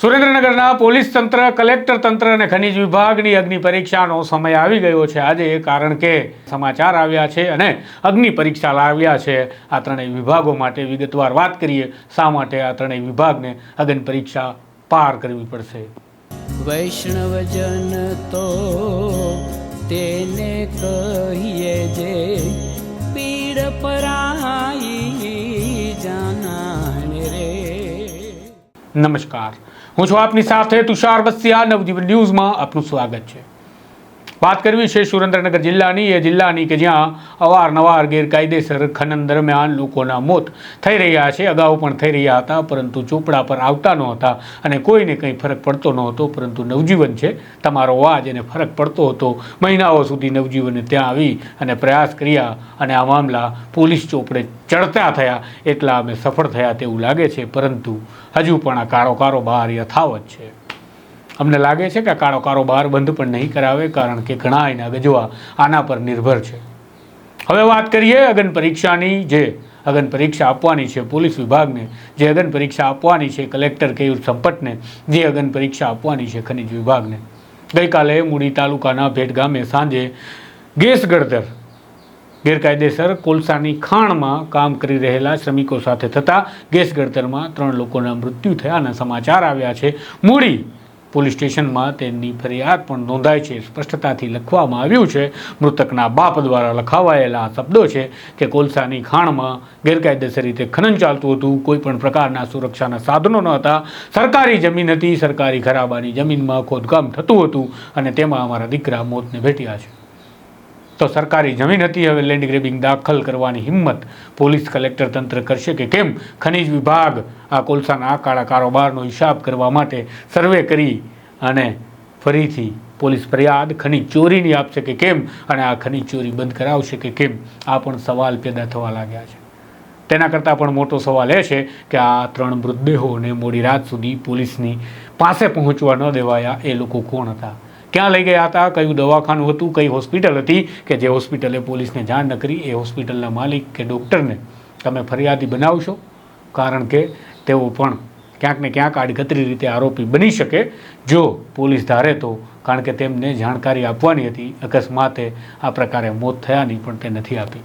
સુરેન્દ્રનગરના પોલીસ તંત્ર કલેક્ટર તંત્ર અને ખનિજ વિભાગની અગ્નિ પરીક્ષાનો સમય આવી ગયો છે. આજે કારણ કે સમાચાર આવ્યા છે અને અગ્નિ પરીક્ષા લાવ્યા છે. આ ત્રણેય વિભાગો માટે વિગતવાર વાત કરીએ શા માટે આ ત્રણેય વિભાગને અગ્નિ પરીક્ષા પાર કરવી પડશે? વૈષ્ણવજન તો તેને કહીએ જે પીડ પરાઈ જાના રે. નમસ્કાર. હું છું આપની સાથે તુષાર બસિયા નવજીવન ન્યૂઝમાં આપનું સ્વાગત છે. વાત કરવી છે સુરેન્દ્રનગર જિલ્લાની. એ જિલ્લાની કે જ્યાં અવારનવાર ગેરકાયદેસર ખનન દરમિયાન લોકોના મોત થઈ રહ્યા છે. અગાઉ પણ થઈ રહ્યા હતા, પરંતુ ચોપડા પર આવતા નહોતા અને કોઈને કંઈ ફરક પડતો નહોતો, પરંતુ નવજીવન છે. તમારો અવાજ એને ફરક પડતો હતો. મહિનાઓ સુધી નવજીવને ત્યાં આવી અને પ્રયાસ કર્યા અને આ મામલા પોલીસ ચોપડે ચડતા થયા. એટલા અમે સફળ થયા તેવું લાગે છે, પરંતુ હજુ પણ આ કાળો કારોબાર યથાવત છે. અમને લાગે છે કે કાળો કારોબાર બંધ પણ નહીં કરાવે, કારણ કે ઘણા એના ગજવા આના પર નિર્ભર છે. હવે વાત કરીએ અગન પરીક્ષાની, જે અગન પરીક્ષા આપવાની છે પોલીસ વિભાગને, જે અગન પરીક્ષા આપવાની છે કલેક્ટર કેયુર સંપટને જે અગન પરીક્ષા આપવાની છે ખનિજ વિભાગને. ગઈકાલે મૂડી તાલુકાના ભેટ ગામે સાંજે ગેસ ગળતર ગેરકાયદેસર કોલસાની ખાણમાં કામ કરી રહેલા શ્રમિકો સાથે થતા ગેસ ગળતરમાં ત્રણ લોકોના મૃત્યુ થયાના સમાચાર આવ્યા છે. મૂડી પોલીસ સ્ટેશનમાં તેની ફરિયાદ પણ નોંધાય છે. સ્પષ્ટતાથી લખવામાં આવ્યું છે, મૃતકના બાપ દ્વારા લખાવાયેલા શબ્દો છે કે કોલસાની ખાણમાં ગેરકાયદેસર રીતે ખનન ચાલતું હતું. કોઈ પણ પ્રકારના સુરક્ષાના સાધનો ન હતા. સરકારી જમીન હતી. સરકારી ખરાબાની જમીનમાં ખોદકામ થતું હતું અને તેમાં અમારા દીકરા મોતને ભેટ્યા છે. તો સરકારી જમીન હતી. હવે લેન્ડ ગ્રેબિંગ દાખલ કરવાની હિંમત પોલીસ કલેક્ટર તંત્ર કરશે કે કેમ? ખનિજ વિભાગ આ કોલસાના આ કાળા કારોબારનો હિસાબ કરવા માટે સર્વે કરી અને ફરીથી પોલીસ ફરિયાદ, ખનિજ ચોરીની આપશે કે કેમ? અને આ ખનિજ ચોરી બંધ કરાવશે કે કેમ? આ પણ સવાલ પેદા થવા લાગ્યા છે. તેના કરતાં પણ મોટો સવાલ એ છે કે આ ત્રણ મૃતદેહોને મોડી રાત સુધી પોલીસની પાસે પહોંચવા ન દેવાયા એ લોકો કોણ હતા? ક્યાં લઈ ગયા હતા, કયું દવાખાનું હતું, કઈ હોસ્પિટલ હતી કે જે હોસ્પિટલે પોલીસને જાણ ન કરી, એ હોસ્પિટલના માલિક કે ડૉક્ટરને તમે ફરિયાદી બનાવશો? કારણ કે તેઓ પણ ક્યાંક ને ક્યાંક આડકતરી રીતે આરોપી બની શકે. જો પોલીસ ધારે તો, કારણ કે તેમને જાણકારી આપવાની હતી, અકસ્માતે આ પ્રકારે મોત થયાની પણ તે નથી આપી.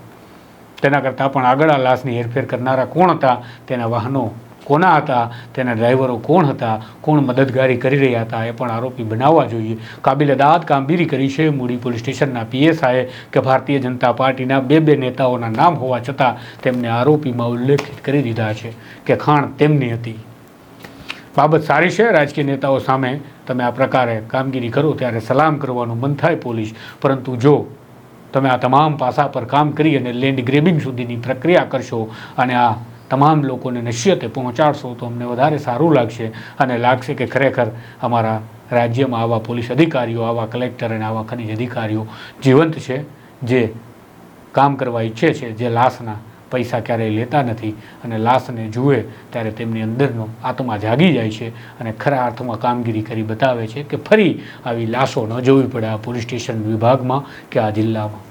તેના કરતાં પણ આગળ આ લાશની હેરફેર કરનારા કોણ હતા, તેના વાહનો કોના હતા, તેના ડ્રાઈવરો કોણ હતા, કોણ મદદગારી કરી રહ્યા હતા, એ પણ આરોપી બનાવવા જોઈએ. કાબિલદાદ કામગીરી કરી છે મૂડી પોલીસ સ્ટેશનના પીએસઆઈએ કે ભારતીય જનતા પાર્ટીના બે બે નેતાઓના નામ હોવા છતાં તેમને આરોપીમાં ઉલ્લેખિત કરી દીધા છે કે ખાણ તેમની હતી. બાબત સારી છે, રાજકીય નેતાઓ સામે તમે આ પ્રકારે કામગીરી કરો ત્યારે સલામ કરવાનું મન થાય પોલીસ. પરંતુ જો તમે આ તમામ પાસા પર કામ કરી અને લેન્ડ ગ્રેબિંગ સુધીની પ્રક્રિયા કરશો અને આ તમામ લોકોને નશ્યતે પહોંચાડશો તો અમને વધારે સારું લાગશે અને લાગશે કે ખરેખર અમારા રાજ્યમાં આવા પોલીસ અધિકારીઓ, આવા કલેક્ટર અને આવા ખનિજ અધિકારીઓ જીવંત છે, જે કામ કરવા ઈચ્છે છે, જે લાશના પૈસા ક્યારેય લેતા નથી અને લાશને જુએ ત્યારે તેમની અંદરનો આત્મા જાગી જાય છે અને ખરા અર્થમાં કામગીરી કરી બતાવે છે કે ફરી આવી લાશો ન જોવી પડે આ પોલીસ સ્ટેશન વિભાગમાં કે આ જિલ્લામાં.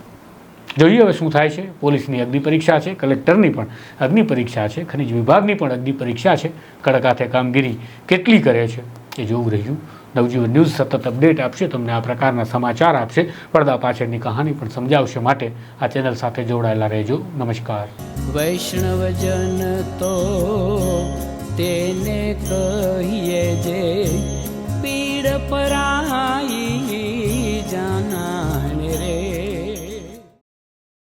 જોઈએ હવે શું થાય છે. પોલીસની અગ્નિ પરીક્ષા છે, કલેક્ટરની પણ અગ્નિ પરીક્ષા છે, ખનિજ વિભાગની પણ અગ્નિ પરીક્ષા છે. કડક હાથે કામગીરી કેટલી કરે છે એ જોવું રહ્યું. નવજીવન ન્યૂઝ સતત અપડેટ આપશે, તમને આ પ્રકારના સમાચાર આપશે. પડદા પાછળની કહાની પણ સમજાવશે માટે આ ચેનલ સાથે જોડાયેલા રહેજો. નમસ્કાર. વૈષ્ણવજન તો તેને કહીએ જે પીડ